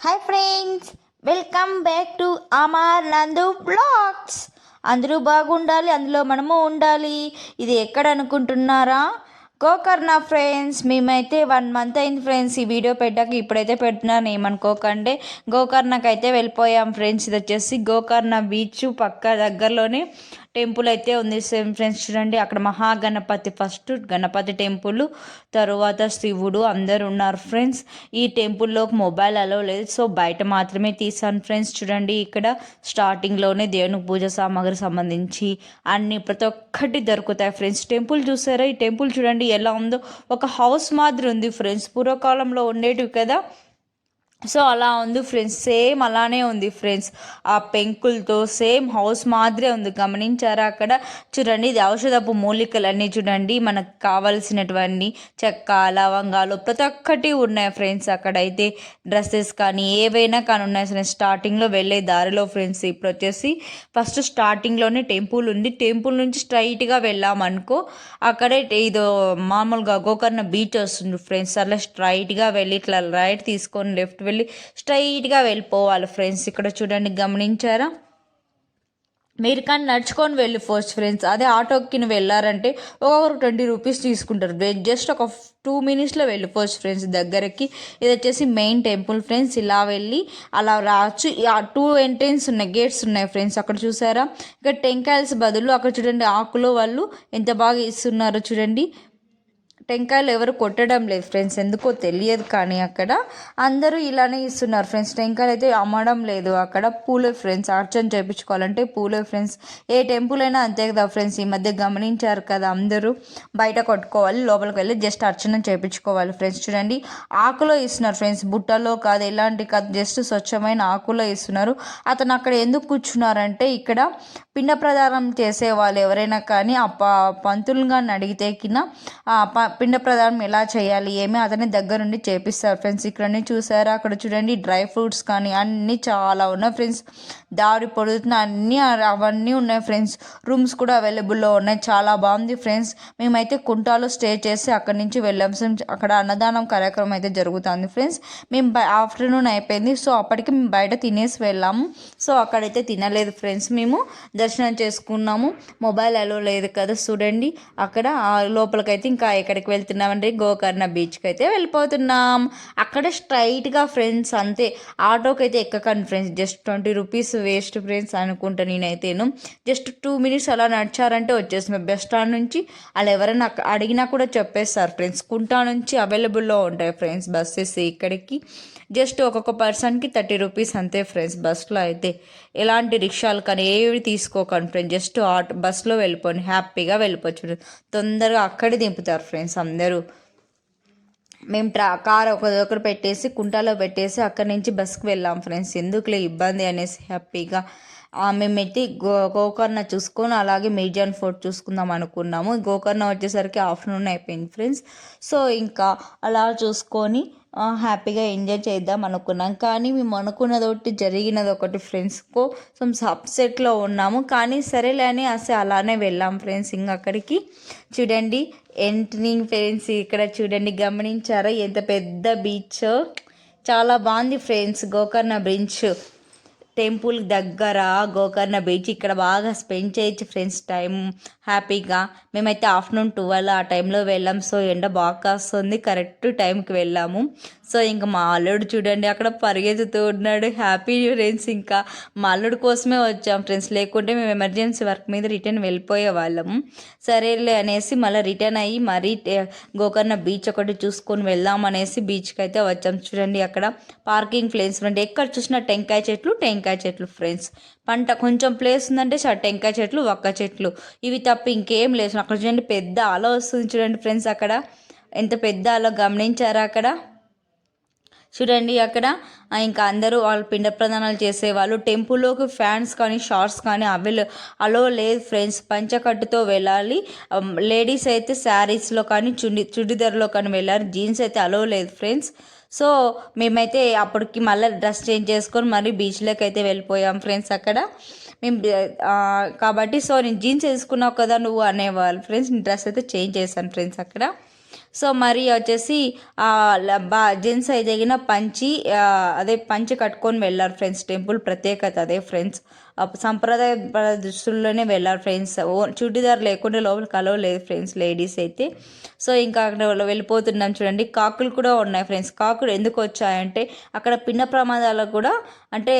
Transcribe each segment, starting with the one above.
Hi friends welcome back to Amar Nandu vlogs అందరూ బాగుండాలి అందులో మనము ఉండాలి. ఇది ఎక్కడ అనుకుంటున్నారా? గోకర్ణ ఫ్రెండ్స్ మేమైతే వన్ మంత్ అయింది ఫ్రెండ్స్ ఈ వీడియో పెట్టాక ఇప్పుడైతే పెడుతున్నాను. ఏమనుకోకండి. గోకర్ణకైతే అయితే వెళ్ళిపోయాం ఫ్రెండ్స్ ఇది వచ్చేసి గోకర్ణ బీచ్ పక్క దగ్గరలోనే టెంపుల్ అయితే ఉంది. సేమ్ ఫ్రెండ్స్ చూడండి అక్కడ మహాగణపతి ఫస్ట్ గణపతి టెంపుల్ తరువాత శివుడు అందరు ఉన్నారు ఫ్రెండ్స్. ఈ టెంపుల్లోకి మొబైల్ అలో లేదు సో బయట మాత్రమే తీసాను ఫ్రెండ్స్. చూడండి ఇక్కడ స్టార్టింగ్లోనే దేవునికి పూజ సామాగ్రి సంబంధించి అన్ని ప్రతి ఒక్కటి దొరుకుతాయి ఫ్రెండ్స్. టెంపుల్ చూసారా? ఈ టెంపుల్ చూడండి ఎలా ఉందో. ఒక హౌస్ మాదిరి ఉంది ఫ్రెండ్స్. పూర్వకాలంలో ఉండేటివి కదా. సో అలా ఉంది ఫ్రెండ్స్ సేమ్ అలానే ఉంది ఫ్రెండ్స్. ఆ పెంకులతో సేమ్ హౌస్ మాదిరే ఉంది. గమనించారా అక్కడ? చూడండి ఇది ఔషధపు మూలికలు అన్నీ చూడండి. మనకు కావలసినటువంటి చెక్క లవంగాలు ప్రతి ఒక్కటి ఉన్నాయి ఫ్రెండ్స్ అక్కడైతే. డ్రెస్సెస్ కానీ ఏవైనా కానీ ఉన్నాయి. ఫ్రెండ్స్ స్టార్టింగ్లో వెళ్ళే దారిలో ఫ్రెండ్స్ ఇప్పుడు వచ్చేసి ఫస్ట్ స్టార్టింగ్లోనే టెంపుల్ ఉంది. టెంపుల్ నుంచి స్ట్రైట్గా వెళ్ళామనుకో అక్కడే ఇదో మామూలుగా గోకర్ణ బీచ్ వస్తుంది ఫ్రెండ్స్. అలా స్ట్రైట్గా వెళ్ళి ఇట్లా రైట్ తీసుకొని లెఫ్ట్ వెళ్ళి స్ట్రైట్గా వెళ్ళిపోవాలి ఫ్రెండ్స్. ఇక్కడ చూడండి గమనించారా? మీరు కానీ నడుచుకొని వెళ్ళి ఫస్ట్ ఫ్రెండ్స్. అదే ఆటోకి వెళ్ళారంటే ఒక్కొక్కరు ట్వంటీ రూపీస్ తీసుకుంటారు. జస్ట్ ఒక టూ మినిట్స్లో వెళ్ళి ఫస్ట్ ఫ్రెండ్స్ దగ్గరకి. ఇది వచ్చేసి మెయిన్ టెంపుల్ ఫ్రెండ్స్. ఇలా వెళ్ళి అలా రావచ్చు. ఆ టూ ఎంట్రెన్స్ ఉన్నాయి గేట్స్ ఉన్నాయి ఫ్రెండ్స్. అక్కడ చూసారా? ఇక్కడ టెంకాయల్స్ బదులు అక్కడ చూడండి ఆకులో వాళ్ళు ఎంత బాగా ఇస్తున్నారో చూడండి. టెంకాయలు ఎవరు కొట్టడం లేదు ఫ్రెండ్స్ ఎందుకో తెలియదు కానీ అక్కడ అందరూ ఇలానే ఇస్తున్నారు ఫ్రెండ్స్ టెంకాయలు అయితే అమ్మడం లేదు. అక్కడ పూలే ఫ్రెండ్స్ అర్చన చేయించుకోవాలంటే పూలే ఫ్రెండ్స్ ఏ టెంపుల్ అయినా అంతే కదా ఫ్రెండ్స్ ఈ మధ్య గమనించారు కదా అందరూ బయట కొట్టుకోవాలి లోపలికి వెళ్ళి జస్ట్ అర్చన చేయించుకోవాలి ఫ్రెండ్స్ చూడండి ఆకులో ఇస్తున్నారు ఫ్రెండ్స్ బుట్టలో కాదు ఎలాంటి కాదు జస్ట్ స్వచ్ఛమైన ఆకులో ఇస్తున్నారు. అతను అక్కడ ఎందుకు కూర్చున్నారంటే ఇక్కడ పిండ ప్రదానం చేసే వాళ్ళు ఎవరైనా కానీ ఆ ప పంతులు కానీ అడిగితే కింద పిండ ప్రదానం ఎలా చేయాలి ఏమి అతని దగ్గర నుండి చేపిస్తారు. ఫ్రెండ్స్ ఇక్కడ చూసారా? అక్కడ చూడండి డ్రై ఫ్రూట్స్ కానీ అన్నీ చాలా ఉన్నాయి ఫ్రెండ్స్. దారి పొడుతున్న అన్నీ అవన్నీ ఉన్నాయి ఫ్రెండ్స్. రూమ్స్ కూడా అవైలబుల్లో ఉన్నాయి. చాలా బాగుంది ఫ్రెండ్స్. మేమైతే కుంటాలో స్టే చేసి అక్కడి నుంచి వెళ్ళాం. అక్కడ అన్నదానం కార్యక్రమం అయితే జరుగుతుంది ఫ్రెండ్స్. మేము ఆఫ్టర్నూన్ అయిపోయింది. సో అప్పటికి మేము బయట తినేసి వెళ్ళాము. సో అక్కడైతే తినలేదు ఫ్రెండ్స్ మేము. దర్శనం చేసుకున్నాము. మొబైల్ అలో లేదు కదా చూడండి. అక్కడ లోపలికైతే ఇంకా ఎక్కడికి వెళ్తున్నామంటే గోకర్ణ బీచ్కి అయితే వెళ్ళిపోతున్నాం. అక్కడ స్ట్రైట్గా ఫ్రెండ్స్ అంతే. ఆటోకి అయితే ఎక్కకండి friends. Just twenty rupees waste friends అనుకుంటా నేనైతేను. జస్ట్ టూ మినిట్స్ అలా నడిచారంటే వచ్చేసి బస్ స్టాండ్ నుంచి అలా ఎవరైనా అడిగినా కూడా చెప్పేస్తారు ఫ్రెండ్స్. కుంటా నుంచి అవైలబుల్లో ఉంటాయి ఫ్రెండ్స్ బస్సెస్ ఇక్కడికి. జస్ట్ ఒక్కొక్క పర్సన్కి థర్టీ రూపీస్ అంతే ఫ్రెండ్స్ బస్సులో అయితే. ఎలాంటి రిక్షాలు కానీ ఏవి తీసుకోకండి ఫ్రెండ్స్. జస్ట్ ఆటో బస్సులో వెళ్ళిపోండి. హ్యాపీగా వెళ్ళిపోవచ్చు. తొందరగా అక్కడే దింపుతారు ఫ్రెండ్స్ అందరూ. మేము ట్రా కార్ ఒక దగ్గర పెట్టేసి కుంటాలో పెట్టేసి అక్కడి నుంచి బస్కి వెళ్ళాం ఫ్రెండ్స్. ఎందుకులే ఇబ్బంది అనేసి హ్యాపీగా. మేము ఎట్టి గో గోకర్ణ చూసుకొని అలాగే మేజాన్ ఫోర్ట్ చూసుకుందాం అనుకున్నాము. గోకర్ణ వచ్చేసరికి ఆఫ్టర్నూన్ అయిపోయింది ఫ్రెండ్స్. సో ఇంకా అలా చూసుకొని హ్యాపీగా ఎంజాయ్ చేద్దాం అనుకున్నాం. కానీ మేము అనుకున్నది ఒకటి జరిగినది ఒకటి ఫ్రెండ్స్కో సో సబ్సెట్లో ఉన్నాము. కానీ సరేలే అని అసలు అలానే వెళ్ళాం ఫ్రెండ్స్ ఇంక అక్కడికి. చూడండి ఎంట్రింగ్ ఫ్రెండ్స్ ఇక్కడ చూడండి గమనించారా? ఎంత పెద్ద బీచ్ చాలా బాగుంది ఫ్రెండ్స్ గోకర్ణ బ్రిడ్జ్ టెంపుల్ దగ్గర గోకర్ణ బీచ్ ఇక్కడ బాగా స్పెండ్ చేయొచ్చు ఫ్రెండ్స్ టైం హ్యాపీగా. మేమైతే ఆఫ్టర్నూన్ ట్వెల్వ్ ఆ టైంలో వెళ్ళాం. సో ఎండ బాగా కాస్తుంది. కరెక్ట్ టైంకి వెళ్ళాము. సో ఇంకా మా అల్లుడు చూడండి అక్కడ పరిగెత్తుతూ ఉన్నాడు. హ్యాపీ ఫ్రెండ్స్ ఇంకా మా అల్లుడు కోసమే వచ్చాం ఫ్రెండ్స్ లేకుంటే మేము ఎమర్జెన్సీ వర్క్ మీద రిటర్న్ వెళ్ళిపోయే వాళ్ళము సరేలే అనేసి మళ్ళీ రిటర్న్ అయ్యి మరీ గోకర్ణ బీచ్ ఒకటి చూసుకొని వెళ్దాం అనేసి బీచ్కి అయితే వచ్చాం. చూడండి అక్కడ పార్కింగ్ ప్లేస్ ఉంటే ఎక్కడ చూసినా టెంకాయ చెట్లు టెంకాయ చెట్లు ఫ్రెండ్స్ పంట కొంచెం ప్లేస్ ఉందంటే టెంకాయ చెట్లు ఒక్క చెట్లు. ఇవి తప్ప ఇంకేం లేదు. అక్కడ చూడండి పెద్ద అల వస్తుంది చూడండి ఫ్రెండ్స్ అక్కడ ఎంత పెద్ద అలా గమనించారా అక్కడ? చూడండి అక్కడ. ఇంకా అందరూ వాళ్ళు పిండ ప్రదానాలు చేసేవాళ్ళు. టెంపుల్లోకి ఫ్యాన్స్ కానీ షార్ట్స్ కానీ అవైల అలో లేదు ఫ్రెండ్స్ పంచకట్టుతో వెళ్ళాలి. లేడీస్ అయితే శారీస్లో కానీ చుడి చుడిదార్లో కానీ వెళ్ళాలి. జీన్స్ అయితే అలో లేదు ఫ్రెండ్స్ సో మేమైతే అప్పటికి మళ్ళీ డ్రెస్ చేంజ్ చేసుకొని మళ్ళీ బీచ్లోకి అయితే వెళ్ళిపోయాం ఫ్రెండ్స్ అక్కడ. మేము కాబట్టి సో నేను జీన్స్ వేసుకున్నావు కదా నువ్వు అనేవాళ్ళు ఫ్రెండ్స్ డ్రెస్ అయితే చేంజ్ చేశాను ఫ్రెండ్స్ అక్కడ. సో మరి వచ్చేసి జెంట్స్ అయితే పంచి అదే పంచి కట్టుకొని వెళ్ళారు ఫ్రెండ్స్. టెంపుల్ ప్రత్యేకత అదే ఫ్రెండ్స్. సంప్రదాయ దుస్తుల్లోనే వెళ్ళారు ఫ్రెండ్స్. ఓ చుడిదార్ లేకుండా లోపల కలవ లేదు ఫ్రెండ్స్ లేడీస్ అయితే. సో ఇంకా అక్కడ వెళ్ళిపోతున్నాం చూడండి. కాకులు కూడా ఉన్నాయి ఫ్రెండ్స్. కాకులు ఎందుకు వచ్చాయంటే అక్కడ పిన్న ప్రమాదాలకు కూడా అంటే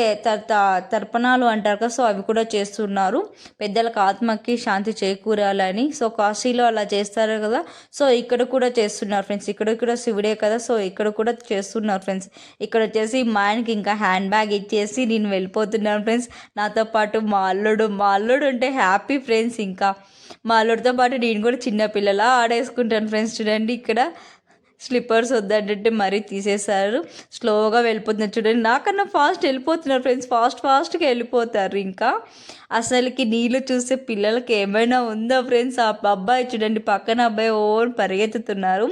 తర్పణాలు అంటారు కదా సో అవి కూడా చేస్తున్నారు. పెద్దలకు ఆత్మకి శాంతి చేకూరాలని. సో కాశీలో అలా చేస్తారు కదా. సో ఇక్కడ కూడా చేస్తున్నారు ఫ్రెండ్స్. ఇక్కడ కూడా శివుడే కదా సో ఇక్కడ కూడా చేస్తున్నారు ఫ్రెండ్స్. ఇక్కడ వచ్చేసి మా ఆయనకి ఇంకా హ్యాండ్ బ్యాగ్ ఇచ్చేసి నేను వెళ్ళిపోతున్నాను ఫ్రెండ్స్. నాతో పాటు మా అల్లుడు మా అల్లుడు ఉంటే హ్యాపీ ఫ్రెండ్స్ ఇంకా. మా అల్లుడితో పాటు నేను కూడా చిన్నపిల్లలా ఆడేసుకుంటాను ఫ్రెండ్స్. చూడండి ఇక్కడ స్లిప్పర్స్ వద్దంటే మరీ తీసేశారు. స్లోగా వెళ్ళిపోతున్నారు. చూడండి నాకన్నా ఫాస్ట్ వెళ్ళిపోతున్నారు ఫ్రెండ్స్. ఫాస్ట్ ఫాస్ట్గా వెళ్ళిపోతారు ఇంకా. అసలుకి నీళ్ళు చూస్తే పిల్లలకి ఏమైనా ఉందా ఫ్రెండ్స్? ఆ అబ్బాయి చూడండి పక్కన అబ్బాయి ఓన్ పరిగెత్తుతున్నారు.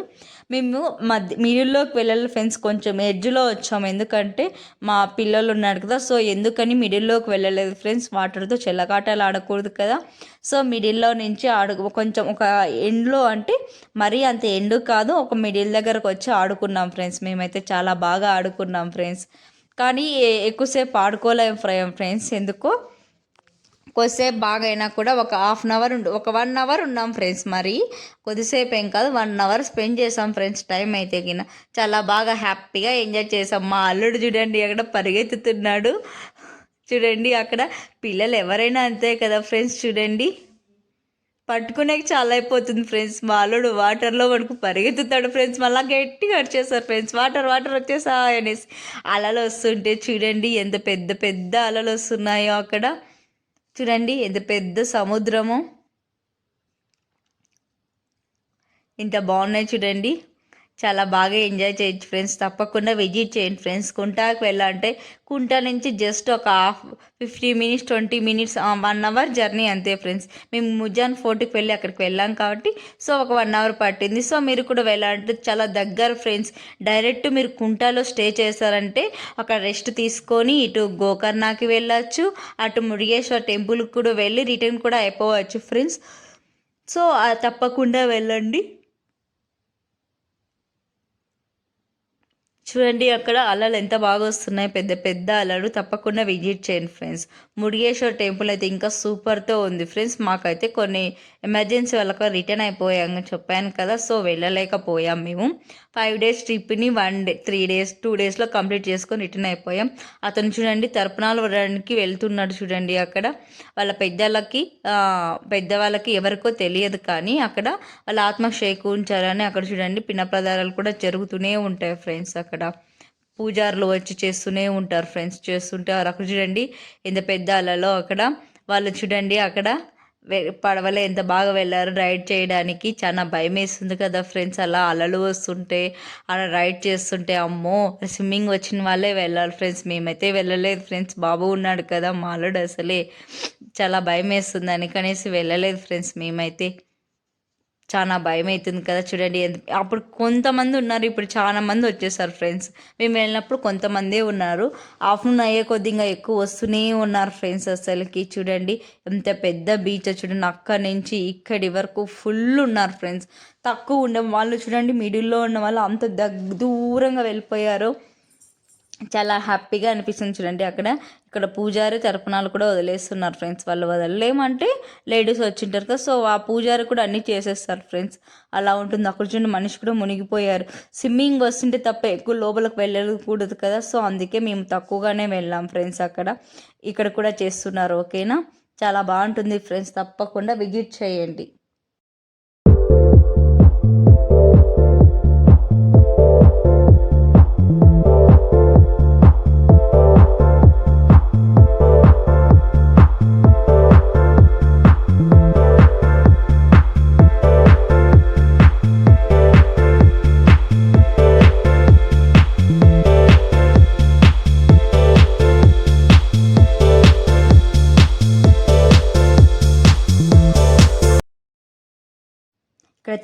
మేము మధ్య మిడిల్లోకి వెళ్ళాలి ఫ్రెండ్స్ కొంచెం ఎడ్జ్లో వచ్చాము ఎందుకంటే మా పిల్లలు ఉన్నారు కదా సో ఎందుకని మిడిల్లోకి వెళ్ళలేదు ఫ్రెండ్స్? వాటర్తో చెల్లకాటలు ఆడకూడదు కదా. సో మిడిల్లో నుంచి ఆడు కొంచెం ఒక ఎండ్లో అంటే మరీ అంత ఎండు కాదు ఒక మిడిల్ దగ్గరకు వచ్చి ఆడుకున్నాం ఫ్రెండ్స్. మేమైతే చాలా బాగా ఆడుకున్నాం ఫ్రెండ్స్. కానీ ఎక్కువసేపు ఆడుకోలేము ఫ్రెండ్స్. ఎందుకో కొద్దిసేపు బాగా అయినా కూడా ఒక హాఫ్ అన్ అవర్ ఉండు ఒక వన్ అవర్ ఉన్నాం ఫ్రెండ్స్ మరి. కొద్దిసేపు ఏం కాదు వన్ అవర్ స్పెండ్ చేసాం ఫ్రెండ్స్ టైం అయితే కింద చాలా బాగా హ్యాపీగా ఎంజాయ్ చేసాం. మా అల్లుడు చూడండి అక్కడ పరిగెత్తుతున్నాడు. చూడండి అక్కడ పిల్లలు ఎవరైనా అంతే కదా ఫ్రెండ్స్ చూడండి. పట్టుకునేకి చాలా అయిపోతుంది ఫ్రెండ్స్ మా అల్లుడు వాటర్లో మనకు పరిగెత్తుతాడు ఫ్రెండ్స్ మళ్ళీ గట్టిగా వచ్చేసారు ఫ్రెండ్స్ వాటర్ వాటర్ వచ్చేసా అనేసి. అలలు వస్తుంటే చూడండి ఎంత పెద్ద పెద్ద అలలు వస్తున్నాయో అక్కడ. చూడండి ఎంత పెద్ద సముద్రము. ఇంత బాగున్నాయి చూడండి. చాలా బాగా ఎంజాయ్ చేయొచ్చు ఫ్రెండ్స్. తప్పకుండా విజిట్ చేయండి ఫ్రెండ్స్. కుంటాకి వెళ్ళాలంటే కుంటా నుంచి జస్ట్ ఒక half fifty minutes twenty minutes one hour journey అంతే ఫ్రెండ్స్. మేము ముజాన్ ఫోర్ట్కి వెళ్ళి అక్కడికి వెళ్ళాం కాబట్టి సో ఒక వన్ అవర్ పట్టింది. సో మీరు కూడా వెళ్ళాలంటే చాలా దగ్గర ఫ్రెండ్స్. డైరెక్ట్ మీరు కుంటాలో స్టే చేశారంటే అక్కడ రెస్ట్ తీసుకొని ఇటు గోకర్ణకి వెళ్ళచ్చు అటు మురుగేశ్వర టెంపుల్కి కూడా వెళ్ళి రిటర్న్ కూడా అయిపోవచ్చు ఫ్రెండ్స్. సో తప్పకుండా వెళ్ళండి. చూడండి అక్కడ అలలు ఎంత బాగా వస్తున్నాయి. పెద్ద పెద్ద అలలు తప్పకుండా విజిట్ చేయండి ఫ్రెండ్స్. ముడిగేశ్వర్ టెంపుల్ అయితే ఇంకా సూపర్తో ఉంది ఫ్రెండ్స్. మాకైతే కొన్ని ఎమర్జెన్సీ వాళ్ళకి రిటర్న్ అయిపోయాం చెప్పాను కదా సో వెళ్ళలేకపోయాం మేము. ఫైవ్ డేస్ ట్రిప్ని one day three days two డేస్లో కంప్లీట్ చేసుకొని రిటర్న్ అయిపోయాం. అతను చూడండి తర్పణాలు వడడానికి వెళ్తున్నాడు చూడండి అక్కడ. వాళ్ళ పెద్దలకి పెద్దవాళ్ళకి ఎవరికో తెలియదు కానీ అక్కడ వాళ్ళ ఆత్మ చేకూర్చాలని అక్కడ చూడండి పిన్న ప్రదారాలు కూడా జరుగుతూనే ఉంటాయి ఫ్రెండ్స్ అక్కడ. అక్కడ పూజారులు వచ్చి చేస్తూనే ఉంటారు ఫ్రెండ్స్ చేస్తుంటే అక్కడ చూడండి. ఎంత పెద్ద అలలో అక్కడ. వాళ్ళు చూడండి అక్కడ పడవలో ఎంత బాగా వెళ్ళారు రైడ్ చేయడానికి. చాలా భయం వేస్తుంది కదా ఫ్రెండ్స్ అలా అలలు వస్తుంటే అలా రైడ్ చేస్తుంటే అమ్మో స్విమ్మింగ్ వచ్చిన వాళ్ళే వెళ్ళాలి ఫ్రెండ్స్ మేమైతే వెళ్ళలేదు ఫ్రెండ్స్ బాబు ఉన్నాడు కదా మాలుడు అసలే. చాలా భయం వేస్తుంది కనేసి వెళ్ళలేదు ఫ్రెండ్స్ మేమైతే చాలా భయం అవుతుంది కదా చూడండి. అప్పుడు కొంతమంది ఉన్నారు. ఇప్పుడు చాలా మంది వచ్చేసారు ఫ్రెండ్స్. మేము వెళ్ళినప్పుడు కొంతమందే ఉన్నారు. ఆఫ్టర్నూన్ అయ్యే కొద్దిగా ఎక్కువ వస్తూనే ఉన్నారు ఫ్రెండ్స్ అసలుకి చూడండి. ఎంత పెద్ద బీచ్ చూడండి. అక్కడి నుంచి ఇక్కడి వరకు ఫుల్ ఉన్నారు ఫ్రెండ్స్. తక్కువ ఉండే వాళ్ళు చూడండి మిడిల్లో ఉన్న వాళ్ళు అంత దగ్ దూరంగా వెళ్ళిపోయారు. చాలా హ్యాపీగా అనిపిస్తుంది చూడండి అక్కడ. ఇక్కడ పూజారి తర్పణాలు కూడా వదిలేస్తున్నారు ఫ్రెండ్స్. వాళ్ళు వదలలేమంటే లేడీస్ వచ్చింటారు కదా. సో ఆ పూజారి కూడా అన్నీ చేసేస్తారు ఫ్రెండ్స్. అలా ఉంటుంది. అక్కడ చూడండి మనిషి కూడా మునిగిపోయారు. స్విమ్మింగ్ వస్తుంటే తప్ప ఎక్కువ లోపలికి వెళ్ళకూడదు కదా. సో అందుకే మేము తక్కువగానే వెళ్ళాం ఫ్రెండ్స్ అక్కడ. ఇక్కడ కూడా చేస్తున్నారు ఓకేనా? చాలా బాగుంటుంది ఫ్రెండ్స్. తప్పకుండా విజిట్ చేయండి.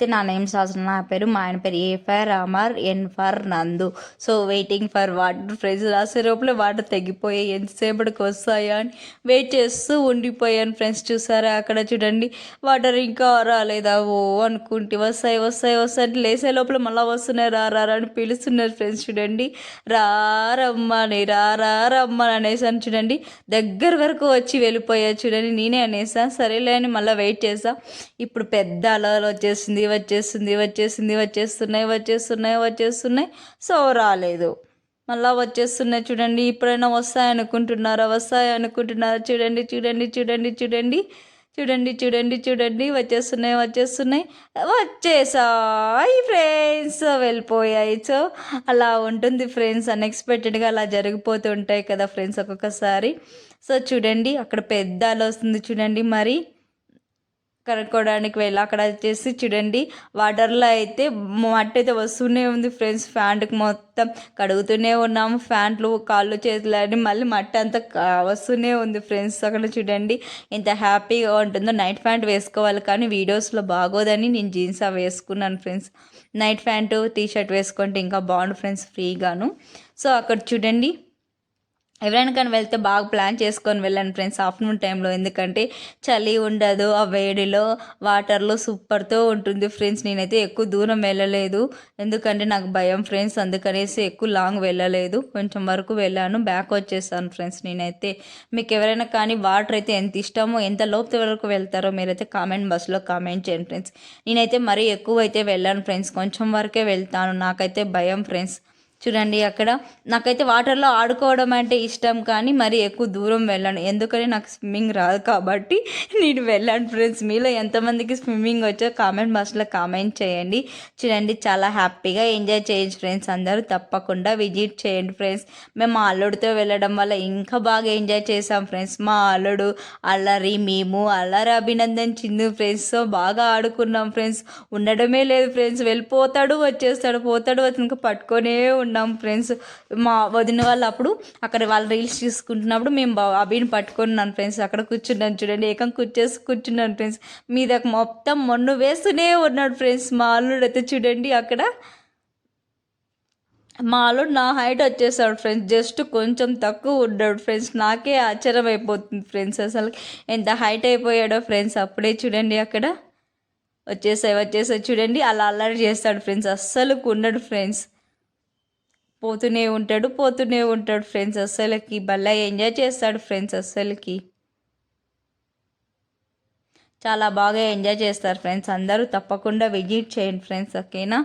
అయితే నా నేమ్స్ రాసిన నా పేరు మా ఆయన పేరు A for Amar N for Nandu. So waiting for water friends రాసే లోపల వాటర్ తెగిపోయి ఎంతసేపటికి వస్తాయా అని వెయిట్ చేస్తూ ఉండిపోయాను ఫ్రెండ్స్ చూసారా? అక్కడ చూడండి వాటర్ ఇంకా రాలేదా? ఓ అనుకుంటే వస్తాయి వస్తాయి వస్తాయి అంటే లేసే లోపల మళ్ళీ వస్తున్నాయి రా రా రా అని పిలుస్తున్నారు ఫ్రెండ్స్ చూడండి రా రారమ్మని రా రా అనేసాను చూడండి. దగ్గర వరకు వచ్చి వెళ్ళిపోయా చూడండి నేనే అనేసా సరేలే అని మళ్ళీ వెయిట్ చేసా. ఇప్పుడు పెద్ద అలలు వచ్చేసింది వచ్చేస్తుంది వచ్చేసింది వచ్చేస్తున్నాయి వచ్చేస్తున్నాయి వచ్చేస్తున్నాయి. సో రాలేదు. మళ్ళీ వచ్చేస్తున్నాయి చూడండి ఇప్పుడైనా వస్తాయి అనుకుంటున్నారా? వస్తాయి అనుకుంటున్నారా? చూడండి చూడండి చూడండి చూడండి చూడండి చూడండి చూడండి. వచ్చేస్తున్నాయి వచ్చేస్తున్నాయి. వచ్చేసాయి ఫ్రెండ్స్ వెళ్ళిపోయాయి. సో అలా ఉంటుంది ఫ్రెండ్స్ అన్ఎక్స్పెక్టెడ్గా అలా జరిగిపోతూ ఉంటాయి కదా ఫ్రెండ్స్ ఒక్కొక్కసారి. సో చూడండి అక్కడ పెద్ద వస్తుంది చూడండి మరి. కనుక్కోవడానికి వెళ్ళి అక్కడ వచ్చేసి చూడండి. వాటర్లో అయితే మట్టి అయితే వస్తూనే ఉంది ఫ్రెండ్స్ ఫ్యాంట్కి మొత్తం కడుగుతూనే ఉన్నాము. ఫ్యాంట్లు కాళ్ళు చేతులు అని మళ్ళీ మట్టి అంతా వస్తూనే ఉంది ఫ్రెండ్స్ అక్కడ చూడండి. ఎంత హ్యాపీగా ఉంటుందో. నైట్ ప్యాంట్ వేసుకోవాలి కానీ వీడియోస్లో బాగోదని నేను జీన్స్ అవి వేసుకున్నాను friends night pant T shirt వేసుకుంటే ఇంకా బాగుండు ఫ్రెండ్స్ ఫ్రీగాను సో అక్కడ చూడండి. ఎవరైనా కానీ వెళ్తే బాగా ప్లాన్ చేసుకొని వెళ్ళండి ఫ్రెండ్స్. ఆఫ్టర్నూన్ టైంలో ఎందుకంటే చలి ఉండదు ఆ వేడిలో వాటర్లో సూపర్తో ఉంటుంది ఫ్రెండ్స్. నేనైతే ఎక్కువ దూరం వెళ్ళలేదు. ఎందుకంటే నాకు భయం ఫ్రెండ్స్ అందుకనేసి ఎక్కువ లాంగ్ వెళ్ళలేదు. కొంచెం వరకు వెళ్ళాను బ్యాక్ వచ్చేసాను ఫ్రెండ్స్ నేనైతే. మీకు ఎవరైనా కానీ వాటర్ అయితే ఎంత ఇష్టమో ఎంత లోపు వరకు వెళ్తారో మీరైతే కామెంట్ బస్సులో కామెంట్ చేయండి ఫ్రెండ్స్. నేనైతే మరీ ఎక్కువ అయితే వెళ్ళాను ఫ్రెండ్స్. కొంచెం వరకే వెళ్తాను. నాకైతే భయం ఫ్రెండ్స్. చూడండి అక్కడ. నాకైతే వాటర్లో ఆడుకోవడం అంటే ఇష్టం కానీ మరి ఎక్కువ దూరం వెళ్ళను. ఎందుకంటే నాకు స్విమ్మింగ్ రాదు కాబట్టి నేను వెళ్ళాను ఫ్రెండ్స్. మీలో ఎంతమందికి స్విమ్మింగ్ వచ్చో కామెంట్ బాక్స్లో కామెంట్ చేయండి. చూడండి చాలా హ్యాపీగా ఎంజాయ్ చేయండి ఫ్రెండ్స్. అందరూ తప్పకుండా విజిట్ చేయండి ఫ్రెండ్స్. మేము మా అల్లుడితో వెళ్ళడం వల్ల ఇంకా బాగా ఎంజాయ్ చేసాం ఫ్రెండ్స్. మా అల్లుడు అల్లరి మేము అల్లరి అభినందన్ చిందు ఫ్రెండ్స్తో బాగా ఆడుకున్నాం ఫ్రెండ్స్. ఉండడమే లేదు ఫ్రెండ్స్. వెళ్ళిపోతాడు వచ్చేస్తాడు. పోతాడు వచ్చి ఇంకా పట్టుకొనే ఉన్నాం ఫ్రెండ్స్. మా వదిన వాళ్ళు అప్పుడు అక్కడ వాళ్ళు రీల్స్ తీసుకుంటున్నప్పుడు మేము అభిని పట్టుకున్నాను ఫ్రెండ్స్. అక్కడ కూర్చున్నాను చూడండి. ఏకం కూర్చేసి కూర్చున్నాను ఫ్రెండ్స్. మీద మొత్తం మొన్ను వేస్తూనే ఉన్నాడు ఫ్రెండ్స్. మా అల్లుడు అయితే చూడండి అక్కడ. మా అల్లుడు నా హైట్ వచ్చేసాడు ఫ్రెండ్స్. జస్ట్ కొంచెం తక్కువ ఉన్నాడు ఫ్రెండ్స్. నాకే ఆశ్చర్యం అయిపోతుంది ఫ్రెండ్స్ అసలు ఎంత హైట్ అయిపోయాడో ఫ్రెండ్స్. అప్పుడే చూడండి అక్కడ. వచ్చేసాయి వచ్చేసాయి. చూడండి అలా అల్లరి చేస్తాడు ఫ్రెండ్స్. అస్సలు ఉండడు ఫ్రెండ్స్. పోతూనే ఉంటాడు పోతూనే ఉంటాడు ఫ్రెండ్స్ అస్సలకి. భలే ఎంజాయ్ చేస్తాడు ఫ్రెండ్స్ అస్సలకి. చాలా బాగా ఎంజాయ్ చేస్తారు ఫ్రెండ్స్ అందరూ తప్పకుండా విజిట్ చేయండి ఫ్రెండ్స్ ఓకేనా?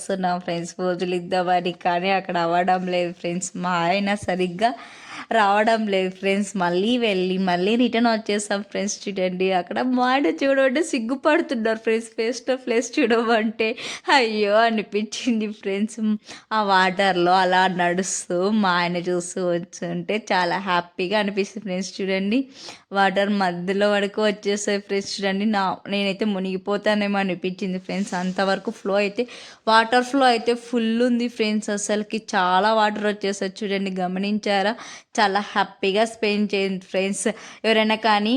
వస్తున్నాం ఫ్రెండ్స్ పోజులు ఇద్దామని కానీ అక్కడ అవ్వడం లేదు ఫ్రెండ్స్ మా ఆయన సరిగ్గా రావడం లేదు ఫ్రెండ్స్. మళ్ళీ వెళ్ళి మళ్ళీ రిటర్న్ వచ్చేసాం ఫ్రెండ్స్ చూడండి. అక్కడ మాట చూడమంటే సిగ్గుపడుతున్నారు ఫ్రెండ్స్. ఫేస్ టు ఫేస్ చూడమంటే అయ్యో అనిపించింది ఫ్రెండ్స్. ఆ వాటర్లో అలా నడుస్తూ మా ఆయన చూస్తూ వచ్చుంటే చాలా హ్యాపీగా అనిపిస్తుంది ఫ్రెండ్స్ చూడండి. వాటర్ మధ్యలో వరకు వచ్చేసాయి ఫ్రెండ్స్ చూడండి. నా నేనైతే మునిగిపోతానేమో అనిపించింది ఫ్రెండ్స్. అంతవరకు ఫ్లో అయితే వాటర్ ఫ్లో అయితే ఫుల్ ఉంది ఫ్రెండ్స్. అసలుకి చాలా వాటర్ వచ్చేసాయి చూడండి. గమనించారా? చాలా హ్యాపీగా స్పెండ్ చేయండి ఫ్రెండ్స్. ఎవరైనా కానీ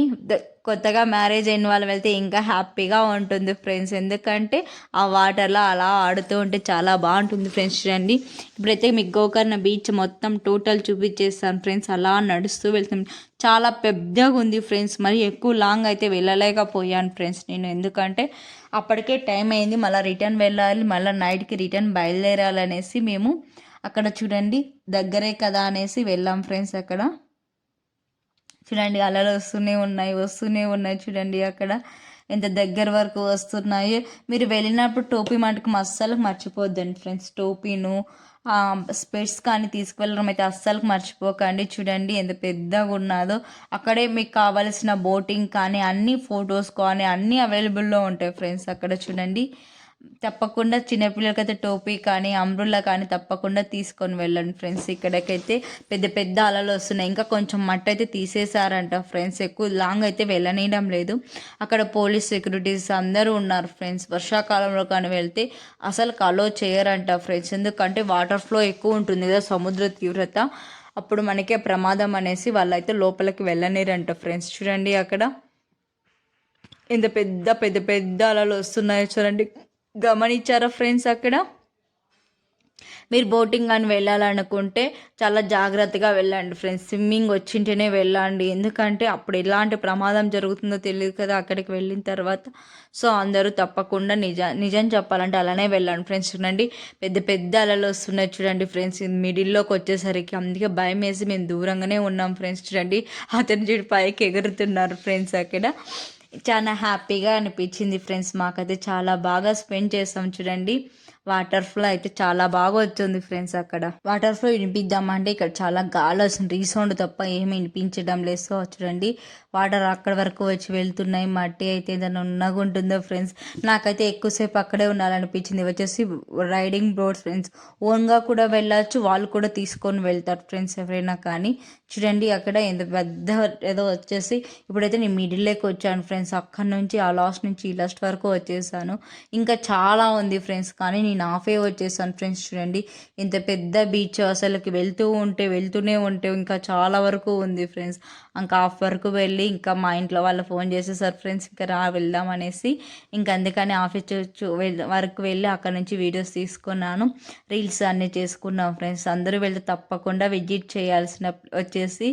కొత్తగా మ్యారేజ్ అయిన వాళ్ళు వెళ్తే ఇంకా హ్యాపీగా ఉంటుంది ఫ్రెండ్స్. ఎందుకంటే ఆ వాటర్లో అలా ఆడుతూ ఉంటే చాలా బాగుంటుంది ఫ్రెండ్స్. చూడండి. ఇప్పుడైతే మీకు గోకర్ణ బీచ్ మొత్తం టోటల్ చూపించేస్తాను ఫ్రెండ్స్. అలా నడుస్తూ వెళ్తాం. చాలా పెద్దగా ఉంది ఫ్రెండ్స్. మరి ఎక్కువ లాంగ్ అయితే వెళ్ళలేకపోయాను ఫ్రెండ్స్ నేను. ఎందుకంటే అప్పటికే టైం అయింది. మళ్ళీ రిటర్న్ వెళ్ళాలి. మళ్ళీ నైట్కి రిటర్న్ బయలుదేరాలనేసి మేము అక్కడ చూడండి దగ్గరే కదా అనేసి వెళ్ళాం ఫ్రెండ్స్ అక్కడ. చూడండి అలలు వస్తూనే ఉన్నాయి వస్తూనే ఉన్నాయి చూడండి అక్కడ. ఎంత దగ్గర వరకు వస్తున్నాయి. మీరు వెళ్ళినప్పుడు టోపీ మటుకు అస్సలు మర్చిపోద్దండి ఫ్రెండ్స్. టోపీను స్పెట్స్ కానీ తీసుకువెళ్ళడం అయితే అస్సలు మర్చిపోకండి. చూడండి ఎంత పెద్దగా ఉన్నదో. అక్కడే మీకు కావాల్సిన బోటింగ్ కానీ అన్ని ఫొటోస్ కానీ అన్నీ అవైలబుల్లో ఉంటాయి ఫ్రెండ్స్ అక్కడ చూడండి. తప్పకుండా చిన్నపిల్లలకైతే టోపీ కానీ అంబ్రుల్లా కానీ తప్పకుండా తీసుకొని వెళ్ళండి ఫ్రెండ్స్. ఇక్కడికైతే పెద్ద పెద్ద అలలు వస్తున్నాయి. ఇంకా కొంచెం మట్ట అయితే తీసేశారంట ఫ్రెండ్స్. ఎక్కువ లాంగ్ అయితే వెళ్ళనీయడం లేదు. అక్కడ పోలీస్ సెక్యూరిటీస్ అందరూ ఉన్నారు ఫ్రెండ్స్. వర్షాకాలంలో కానీ వెళ్తే అసలు కలో చేయరంట ఫ్రెండ్స్. ఎందుకంటే వాటర్ ఫ్లో ఎక్కువ ఉంటుంది కదా సముద్ర తీవ్రత. అప్పుడు మనకే ప్రమాదం అనేసి వాళ్ళైతే లోపలికి వెళ్ళనీరంట ఫ్రెండ్స్. చూడండి అక్కడ. ఇంత పెద్ద పెద్ద పెద్ద అలలు వస్తున్నాయో చూడండి. గమనించారా ఫ్రెండ్స్ అక్కడ? మీరు బోటింగ్ అని వెళ్ళాలనుకుంటే చాలా జాగ్రత్తగా వెళ్ళండి ఫ్రెండ్స్. స్విమ్మింగ్ వచ్చింటేనే వెళ్ళండి. ఎందుకంటే అప్పుడు ఎలాంటి ప్రమాదం జరుగుతుందో తెలియదు కదా అక్కడికి వెళ్ళిన తర్వాత. సో అందరూ తప్పకుండా నిజ నిజం చెప్పాలంటే అలానే వెళ్ళండి ఫ్రెండ్స్. చూడండి పెద్ద పెద్ద అలలు వస్తున్నాయి చూడండి ఫ్రెండ్స్. మిడిల్లోకి వచ్చేసరికి అందుకే భయం వేసి మేము దూరంగానే ఉన్నాం ఫ్రెండ్స్. చూడండి అతని చూడు పైకి ఎగురుతున్నారు ఫ్రెండ్స్ అక్కడ. చాలా హ్యాపీగా అనిపించింది ఫ్రెండ్స్. మాకైతే చాలా బాగా స్పెండ్ చేస్తాం చూడండి. వాటర్ ఫ్లో అయితే చాలా బాగా వచ్చింది ఫ్రెండ్స్ అక్కడ. వాటర్ ఫ్లో వినిపిద్దామంటే ఇక్కడ చాలా గాలి వస్తుంది. రీసౌండ్ తప్ప ఏమి వినిపించడం లేదు. సో చూడండి. వాటర్ అక్కడ వరకు వచ్చి వెళ్తున్నాయి. మట్టి అయితే ఏదైనా ఉన్నగా ఉంటుందో ఫ్రెండ్స్. నాకైతే ఎక్కువసేపు అక్కడే ఉండాలనిపించింది. వచ్చేసి రైడింగ్ బోర్డ్స్ ఫ్రెండ్స్. ఓన్గా కూడా వెళ్ళచ్చు. వాళ్ళు కూడా తీసుకొని వెళ్తారు ఫ్రెండ్స్ ఎవరైనా కానీ. చూడండి అక్కడ ఎంత పెద్ద ఏదో వచ్చేసి ఇప్పుడైతే నేను మిడిల్లోకి వచ్చాను ఫ్రెండ్స్. అక్కడ నుంచి ఆ లాస్ట్ నుంచి ఈ లాస్ట్ వరకు వచ్చేసాను. ఇంకా చాలా ఉంది ఫ్రెండ్స్. కానీ నేను ఆఫే వచ్చేసాను ఫ్రెండ్స్ చూడండి. ఇంత పెద్ద బీచ్ అసలుకి వెళ్తూ ఉంటే వెళ్తూనే ఉంటే ఇంకా చాలా వరకు ఉంది ఫ్రెండ్స్. ఇంకా హాఫ్ వరకు వెళ్ళి ఇంకా మా ఇంట్లో వాళ్ళు ఫోన్ చేసేసారు ఫ్రెండ్స్ ఇంకా రా వెళ్దాం అనేసి. ఇంకా అందుకని ఆఫీస్ వరకు వెళ్ళి అక్కడ నుంచి వీడియోస్ తీసుకున్నాను. రీల్స్ అన్నీ చేసుకున్నాం ఫ్రెండ్స్. అందరూ వెళ్తే తప్పకుండా విజిట్ చేయాల్సిన వచ్చేసి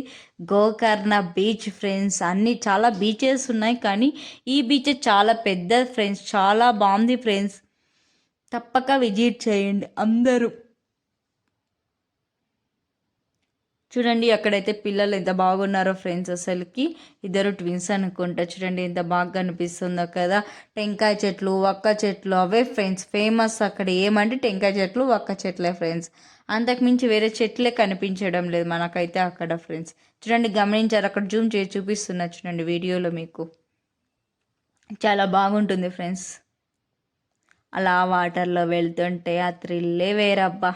గోకర్ణ బీచ్ ఫ్రెండ్స్. అన్నీ చాలా బీచెస్ ఉన్నాయి కానీ ఈ బీచ్ చాలా పెద్ద ఫ్రెండ్స్ చాలా బాగుంది ఫ్రెండ్స్. తప్పక విజిట్ చేయండి అందరూ. చూడండి అక్కడైతే పిల్లలు ఎంత బాగున్నారో ఫ్రెండ్స్ అసలుకి. ఇద్దరు ట్విన్స్ అనుకుంటా. చూడండి ఎంత బాగా కనిపిస్తుందో కదా. టెంకాయ చెట్లు వక్క చెట్లు అవే ఫ్రెండ్స్. ఫేమస్ అక్కడ ఏమంటే టెంకాయ చెట్లు వక్క చెట్లే ఫ్రెండ్స్. అంతకుమించి వేరే చెట్లే కనిపించడం లేదు మనకైతే అక్కడ ఫ్రెండ్స్. చూడండి గమనించారు? అక్కడ జూమ్ చేసి చూపిస్తున్నా చూడండి వీడియోలో మీకు. చాలా బాగుంటుంది ఫ్రెండ్స్. అలా వాటర్లో వెళ్తుంటే ఆ థ్రిల్లే వేరబ్బా.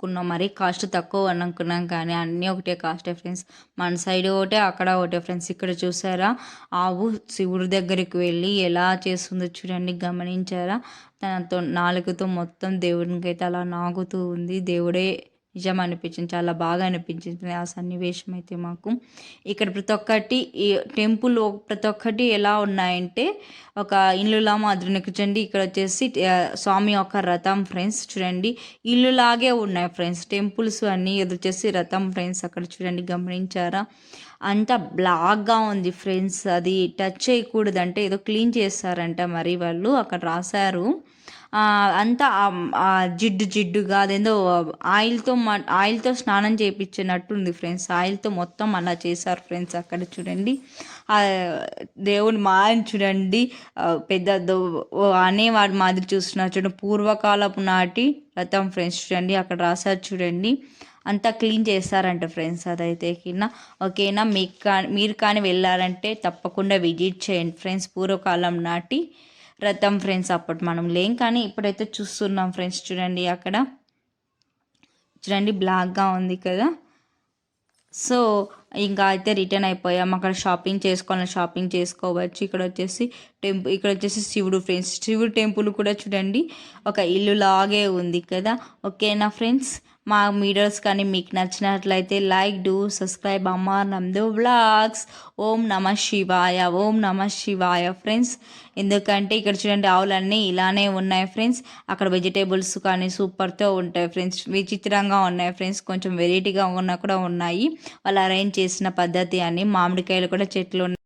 తీసుకున్నాం. మరి కాస్ట్ తక్కువ అని అనుకున్నాం కానీ అన్నీ ఒకటే కాస్ట్ ఫ్రెండ్స్. మన సైడ్ ఒకటే అక్కడ ఒకటే ఫ్రెండ్స్. ఇక్కడ చూసారా? ఆవు శివుడి దగ్గరికి వెళ్ళి ఎలా చేస్తుందో చూడండి. గమనించారా? తనతో నాలుగుతో మొత్తం దేవునికి అయితే అలా నాగుతూ ఉంది. దేవుడే నిజం అనిపించింది చాలా బాగా అనిపించింది ఆ సన్నివేశం అయితే మాకు. ఇక్కడ ప్రతి ఒక్కటి ఈ టెంపుల్ ప్రతి ఒక్కటి ఎలా ఉన్నాయంటే ఒక ఇల్లులా మాదిరిని. చూడండి ఇక్కడ వచ్చేసి స్వామి యొక్క రథం ఫ్రెండ్స్ చూడండి. ఇల్లులాగే ఉన్నాయి ఫ్రెండ్స్. టెంపుల్స్ అన్నీ ఎదురుచేసి రథం ఫ్రెండ్స్ అక్కడ చూడండి గమనించారా? అంత బ్లాక్గా ఉంది ఫ్రెండ్స్. అది టచ్ చేయకూడదంటే ఏదో క్లీన్ చేస్తారంట మరి వాళ్ళు అక్కడ రాశారు. అంతా జిడ్డు జిడ్డుగా అదేందో ఆయిల్తో మ ఆయిల్తో స్నానం చేయించినట్టుంది ఫ్రెండ్స్. ఆయిల్తో మొత్తం అలా చేశారు ఫ్రెండ్స్ అక్కడ చూడండి. దేవుని మాయని చూడండి. పెద్ద అనేవాడి మాదిరి చూస్తున్నారు చూడండి. పూర్వకాలపు నాటి రథం ఫ్రెండ్స్ చూడండి. అక్కడ రాశారు చూడండి. అంతా క్లీన్ చేస్తారంట ఫ్రెండ్స్ అదైతే కింద. ఓకేనా? మీకు కానీ మీరు కానీ వెళ్ళారంటే తప్పకుండా విజిట్ చేయండి ఫ్రెండ్స్. పూర్వకాలం నాటి రథం ఫ్రెండ్స్ అప్పుడు మనం లేం కానీ ఇప్పుడైతే చూస్తున్నాం ఫ్రెండ్స్ చూడండి అక్కడ. చూడండి బ్లాక్గా ఉంది కదా. సో ఇంకా అయితే రిటర్న్ అయిపోయాం. అక్కడ షాపింగ్ చేసుకోవాలని షాపింగ్ చేసుకోవచ్చు. ఇక్కడ వచ్చేసి టెంపుల్ ఇక్కడ వచ్చేసి శివుడు ఫ్రెండ్స్ శివుడు టెంపుల్ కూడా చూడండి. ఒక ఇల్లు లాగే ఉంది కదా. ఓకేనా ఫ్రెండ్స్ మా వీడియోస్ కానీ మీకు నచ్చినట్లయితే లైక్ డూ సబ్స్క్రైబ్ అమ్మ నందు వ్లాగ్స్. ఓం నమ శివాయ ఓం నమ శివాయ ఫ్రెండ్స్. ఎందుకంటే ఇక్కడ చూడండి ఆవులన్నీ ఇలానే ఉన్నాయి ఫ్రెండ్స్. అక్కడ వెజిటేబుల్స్ కానీ సూపర్తో ఉంటాయి ఫ్రెండ్స్. విచిత్రంగా ఉన్నాయి ఫ్రెండ్స్. కొంచెం వెరైటీగా ఉన్నా కూడా ఉన్నాయి. వాళ్ళు అరేంజ్ చేసిన పద్ధతి అని మామిడికాయలు కూడా చెట్లు ఉన్నాయి